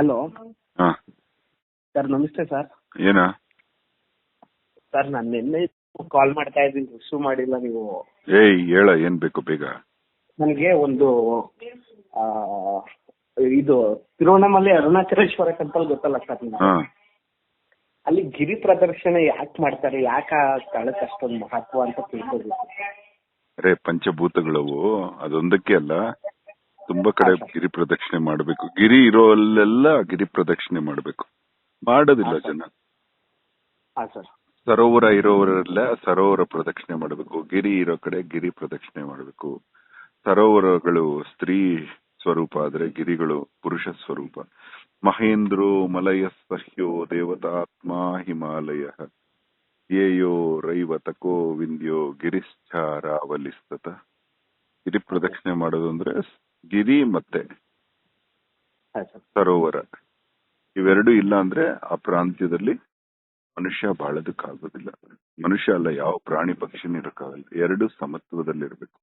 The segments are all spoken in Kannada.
ಹಲೋ ಹಾ. ಸರ್ ನಮಸ್ತೆ ಸರ್ ಏನ? ಸರ್ ನಾನು ನಿನ್ನೆ ಕಾಲ್ ಮಾಡ್ತಾ ಇದ್ದೀನಿ. ರಿಸೀವ್ ಮಾಡಿಲ್ಲ ನೀವು. ಏಯ್ ಹೇಳ ಏನ್ ಬೇಕು ಬೇಗ? ನನಗೆ ಒಂದು ಆ, ಇದು ತಿರುವಣ್ಣಮಲ್ಲಿ ಅರುಣಾಚಲೇಶ್ವರ ಟೆಂಪಲ್ ಗೊತ್ತಲ್ಲ ಸರ್ ನಿಮ್ಗೆ? ಹಾ. ಅಲ್ಲಿ ಗಿರಿ ಪ್ರದರ್ಶನ ಯಾಕೆ ಮಾಡ್ತಾರೆ? ಯಾಕೆ ಆ ಸ್ಥಳಕ್ಕೆ ಅಷ್ಟೊಂದು ಮಹತ್ವ ಅಂತ ತಿಳ್ಕೋಬೇಕು? ಅರೆ ಪಂಚಭೂತಗಳವು ಅದೊಂದಕ್ಕೆ ಅಲ್ಲ ತುಂಬಾ ಕಡೆ ಗಿರಿ ಪ್ರದಕ್ಷಿಣೆ ಮಾಡಬೇಕು. ಗಿರಿ ಇರೋ ಅಲ್ಲೆಲ್ಲ ಗಿರಿ ಪ್ರದಕ್ಷಿಣೆ ಮಾಡಬೇಕು. ಮಾಡೋದಿಲ್ಲ ಜನ. ಹಾಂ ಸರ್. ಸರೋವರ ಇರೋವರೆಲ್ಲ ಸರೋವರ ಪ್ರದಕ್ಷಿಣೆ ಮಾಡಬೇಕು. ಗಿರಿ ಇರೋ ಕಡೆ ಗಿರಿ ಪ್ರದಕ್ಷಿಣೆ ಮಾಡಬೇಕು. ಸರೋವರಗಳು ಸ್ತ್ರೀ ಸ್ವರೂಪ ಆದ್ರೆ ಗಿರಿಗಳು ಪುರುಷ ಸ್ವರೂಪ. ಮಹೇಂದ್ರೋ ಮಲಯ ಸಹ್ಯೋ ದೇವತಾತ್ಮ ಹಿಮಾಲಯ. ಯೇಯೋ ರೈವತಕೋ ವಿಂದ್ಯೋ ಗಿರಿಶ್ಚಾರಾವಲಿಸ್ತತ ಗಿರಿ ಪ್ರದಕ್ಷಿಣೆ ಮಾಡೋದು ಅಂದ್ರೆ ಗಿರಿ ಮತ್ತೆ ಸರೋವರ. ಇವೆರಡು ಇಲ್ಲ ಅಂದ್ರೆ ಆ ಪ್ರಾಂತ್ಯದಲ್ಲಿ ಮನುಷ್ಯ ಬಾಳೋದಕ್ಕಾಗೋದಿಲ್ಲ. ಮನುಷ್ಯ ಅಲ್ಲ ಯಾವ ಪ್ರಾಣಿ ಪಕ್ಷಿನ ಇರಕ್ಕಾಗಲ್ಲ. ಎರಡು ಸಮತ್ವದಲ್ಲಿ ಇರಬೇಕು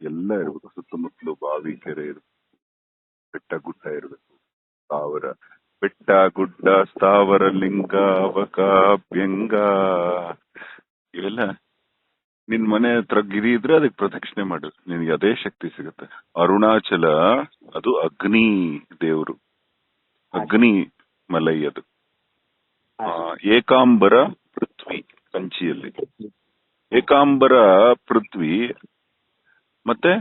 ಎಲ್ಲ ಇರಬೇಕು. ಸುತ್ತಮುತ್ತಲು ಬಾವಿ ಕೆರೆ ಇರಬೇಕು. ಬೆಟ್ಟ ಗುಡ್ಡ ಇರ್ಬೇಕು. ಸ್ಥಾವರ. ಬೆಟ್ಟ ಗುಡ್ಡ ಸ್ಥಾವರ ಲಿಂಗ ಅವಕಾಭ್ಯಂಗ. ಇವೆಲ್ಲ ನಿನ್ ಮನೆ ಹತ್ರ ಗಿರಿ ಇದ್ರೆ ಅದಕ್ಕೆ ಪ್ರದಕ್ಷಿಣೆ ಮಾಡು. ನಿನ್ಗೆ ಅದೇ ಶಕ್ತಿ ಸಿಗುತ್ತೆ. ಅರುಣಾಚಲ ಅದು ಅಗ್ನಿ ದೇವರು. ಅಗ್ನಿ ಮಲೈ ಅದು. ಏಕಾಂಬರ ಪೃಥ್ವಿ ಕಂಚಿಯಲ್ಲಿ. ಏಕಾಂಬರ ಪೃಥ್ವಿ ಮತ್ತೆ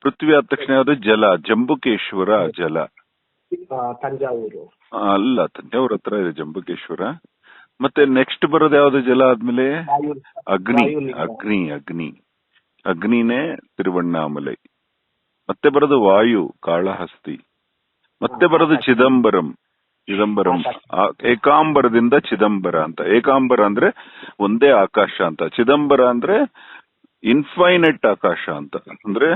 ಪೃಥ್ವಿ ಆದ ತಕ್ಷಣ ಅದು ಜಲ ಜಂಬುಕೇಶ್ವರ ಜಲ. ತಂಜಾವೂರು. ಅಲ್ಲ ತಂಜಾವೂರ್ ಹತ್ರ ಇದೆ ಜಂಬುಕೇಶ್ವರ. ಮತ್ತೆ ನೆಕ್ಸ್ಟ್ ಬರೋದು ಯಾವ್ದು ಜಲ ಆದ್ಮೇಲೆ? ಅಗ್ನಿ ಅಗ್ನಿ ಅಗ್ನಿ. ಅಗ್ನಿನೇ ತಿರುವಣ್ಣಾಮಲೈ. ಮತ್ತೆ ಬರೋದು ವಾಯು ಕಾಳಹಸ್ತಿ. ಮತ್ತೆ ಬರೋದು ಚಿದಂಬರಂ. ಚಿದಂಬರಂ. ಏಕಾಂಬರದಿಂದ ಚಿದಂಬರ ಅಂತ. ಏಕಾಂಬರ ಅಂದ್ರೆ ಒಂದೇ ಆಕಾಶ ಅಂತ. ಚಿದಂಬರ ಅಂದ್ರೆ ಇನ್ಫೈನೈಟ್ ಆಕಾಶ ಅಂತ. ಅಂದ್ರೆ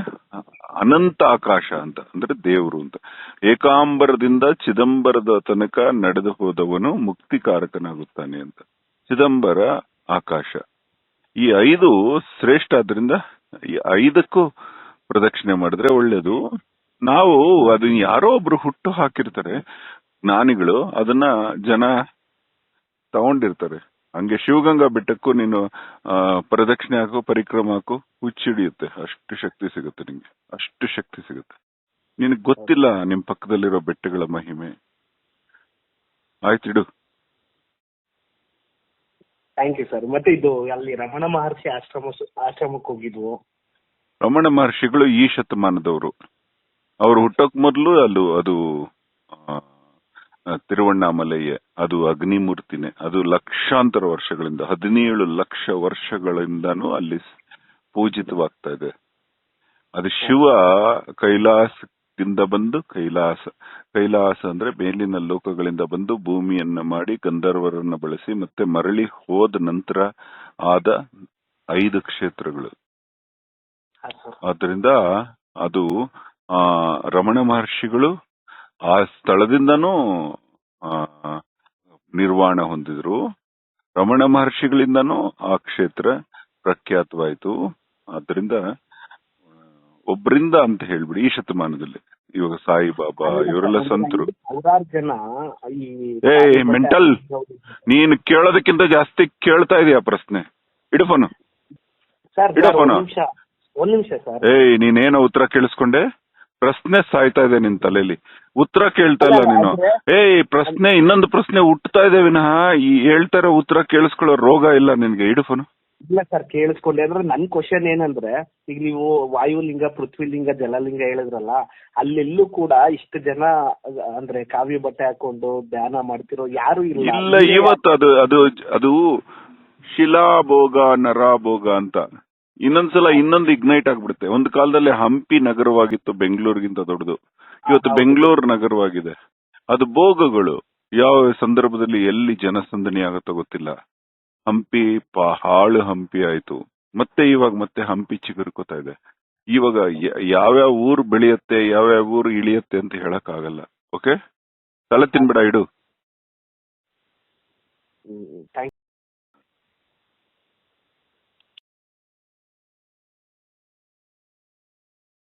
ಅನಂತ ಆಕಾಶ ಅಂತ. ಅಂದ್ರೆ ದೇವರು ಅಂತ. ಏಕಾಂಬರದಿಂದ ಚಿದಂಬರದ ತನಕ ನಡೆದು ಹೋದವನು ಮುಕ್ತಿಕಾರಕನಾಗುತ್ತಾನೆ ಅಂತ. ಚಿದಂಬರ ಆಕಾಶ. ಈ ಐದು ಶ್ರೇಷ್ಠ ಆದ್ರಿಂದ ಈ ಐದಕ್ಕೂ ಪ್ರದಕ್ಷಿಣೆ ಮಾಡಿದ್ರೆ ಒಳ್ಳೇದು. ನಾವು ಅದನ್ನ ಯಾರೋ ಒಬ್ರು ಹುಟ್ಟು ಹಾಕಿರ್ತಾರೆ. ಜ್ಞಾನಿಗಳು ಅದನ್ನ ಜನ ತಗೊಂಡಿರ್ತಾರೆ. ಹಂಗೆ ಶಿವಗಂಗಾ ಬೆಟ್ಟಕ್ಕೂ ನೀನು ಪ್ರದಕ್ಷಿಣೆ ಹಾಕು ಪರಿಕ್ರಮ ಹಾಕು ಹುಚ್ಚಿಡಿಯುತ್ತೆ ಅಷ್ಟು ಶಕ್ತಿ ಸಿಗುತ್ತೆ ನಿಂಗೆ. ಅಷ್ಟು ಶಕ್ತಿ ಸಿಗುತ್ತೆ. ನಿನಗೆ ಗೊತ್ತಿಲ್ಲ ನಿಮ್ ಪಕ್ಕದಲ್ಲಿರೋ ಬೆಟ್ಟಗಳ ಮಹಿಮೆ. ಆಯ್ತಿಡು ಥ್ಯಾಂಕ್ ಯು ಸರ್ ಮತ್ತೆ ಇದು ಅಲ್ಲಿ ರಮಣ ಮಹರ್ಷಿ ಆಶ್ರಮ ಆಶ್ರಮಕ್ಕೆ ಹೋಗಿದ್ವು. ರಮಣ ಮಹರ್ಷಿಗಳು ಈ ಶತಮಾನದವರು. ಅವ್ರು ಹುಟ್ಟೋಕ್ ಮೊದಲು ಅಲ್ಲೂ ಅದು ತಿರುವಣ್ಣಾಮಲಯ್ಯ ಅದು ಅಗ್ನಿಮೂರ್ತಿನೇ ಅದು ಲಕ್ಷಾಂತರ ವರ್ಷಗಳಿಂದ ಹದಿನೇಳು ಲಕ್ಷ ವರ್ಷಗಳಿಂದನೂ ಅಲ್ಲಿ ಪೂಜಿತವಾಗ್ತಾ ಇದೆ. ಅದು ಶಿವ ಕೈಲಾಸದಿಂದ ಬಂದು ಕೈಲಾಸ ಕೈಲಾಸ ಅಂದ್ರೆ ಮೇಲಿನ ಲೋಕಗಳಿಂದ ಬಂದು ಭೂಮಿಯನ್ನ ಮಾಡಿ ಗಂಧರ್ವರನ್ನ ಬಳಸಿ ಮತ್ತೆ ಮರಳಿ ಹೋದ ನಂತರ ಆದ ಐದು ಕ್ಷೇತ್ರಗಳು. ಆದ್ರಿಂದ ಅದು ಆ ರಮಣ ಮಹರ್ಷಿಗಳು ಆ ಸ್ಥಳದಿಂದನೂ ನಿರ್ವಾಣ ಹೊಂದಿದ್ರು. ರಮಣ ಮಹರ್ಷಿಗಳಿಂದನೂ ಆ ಕ್ಷೇತ್ರ ಪ್ರಖ್ಯಾತವಾಯಿತು. ಆದ್ರಿಂದ ಒಬ್ರಿಂದ ಅಂತ ಹೇಳ್ಬಿಡಿ ಈ ಶತಮಾನದಲ್ಲಿ. ಇವಾಗ ಸಾಯಿಬಾಬಾ ಇವರೆಲ್ಲ ಸಂತರು. ಏಯ್, mental. ನೀನು ಕೇಳೋದಕ್ಕಿಂತ ಜಾಸ್ತಿ ಕೇಳ್ತಾ ಇದೀಯ ಪ್ರಶ್ನೆ? ಇಡು ಫೋನು. ಸರ್ ಇಡು ಸರ್, ಒಂದ್ ಫೋನು. ನಿಮಿಷ ಒಂದ್ ನಿಮಿಷ ಸರ್. ಏಯ್ ನೀನೇನೋ ಉತ್ತರ ಕೇಳಿಸ್ಕೊಂಡೆ? ಪ್ರಶ್ನೆ ಸಾಯ್ತಾ ಇದೆ ನಿನ್ ತಲೆಯಲ್ಲಿ ಉತ್ತರ ಕೇಳ್ತಾ ಇಲ್ಲ ನೀನು. ಏಯ್ ಪ್ರಶ್ನೆ ಇನ್ನೊಂದು ಪ್ರಶ್ನೆ ಹುಟ್ಟತಾ ಇದೆ ವಿನಃ. ಈ ಹೇಳ್ತಾರ ಉತ್ತರ ಕೇಳಿಸ್ಕೊಳ್ಳೋ ರೋಗ ಇಲ್ಲ ನಿನ್ಗೆ. ಇಡು ಫೋನು ಇಲ್ಲ ಸರ್ ಕೇಳಿಸ್ಕೊಳ್ಳಿ. ಅಂದ್ರೆ ನನ್ ಕ್ವಶನ್ ಏನಂದ್ರೆ ಈಗ ನೀವು ವಾಯುಲಿಂಗ ಪೃಥ್ವಿಲಿಂಗ ಜಲಲಿಂಗ ಹೇಳಿದ್ರಲ್ಲ ಅಲ್ಲೆಲ್ಲೂ ಕೂಡ ಇಷ್ಟು ಜನ ಅಂದ್ರೆ ಕಾವ್ಯ ಬಟ್ಟೆ ಹಾಕೊಂಡು ಧ್ಯಾನ ಮಾಡ್ತಿರೋ ಯಾರು ಇಲ್ಲ. ಇಲ್ಲ ಇವತ್ತು ಅದು ಅದು ಅದು ಶಿಲಾಭೋಗ ನರಾಭೋಗ ಅಂತ. ಇನ್ನೊಂದ್ಸಲ ಇನ್ನೊಂದು ಇಗ್ನೈಟ್ ಆಗ್ಬಿಡುತ್ತೆ. ಒಂದು ಕಾಲದಲ್ಲಿ ಹಂಪಿ ನಗರವಾಗಿತ್ತು ಬೆಂಗಳೂರಿಗಿಂತ ದೊಡ್ಡದು. ಇವತ್ತು. ಬೆಂಗಳೂರು ನಗರವಾಗಿದೆ. ಅದು ಭೋಗಗಳು. ಯಾವ ಸಂದರ್ಭದಲ್ಲಿ ಎಲ್ಲಿ ಜನಸಂದಣಿ ಆಗುತ್ತೋ ಗೊತ್ತಿಲ್ಲ. ಹಂಪಿ ಹಾಳು ಹಂಪಿ ಆಯ್ತು. ಮತ್ತೆ ಇವಾಗ ಮತ್ತೆ ಹಂಪಿ ಚಿಗುರ್ಕೋತಾ ಇದೆ. ಇವಾಗ ಯಾವ್ಯಾವ ಊರು ಬೆಳೆಯುತ್ತೆ ಯಾವ್ಯಾವ ಊರು ಇಳಿಯುತ್ತೆ ಅಂತ ಹೇಳಕ್ ಆಗಲ್ಲ ಓಕೆ ತಲೆ ತಿನ್ಬೇಡ ಇಡು.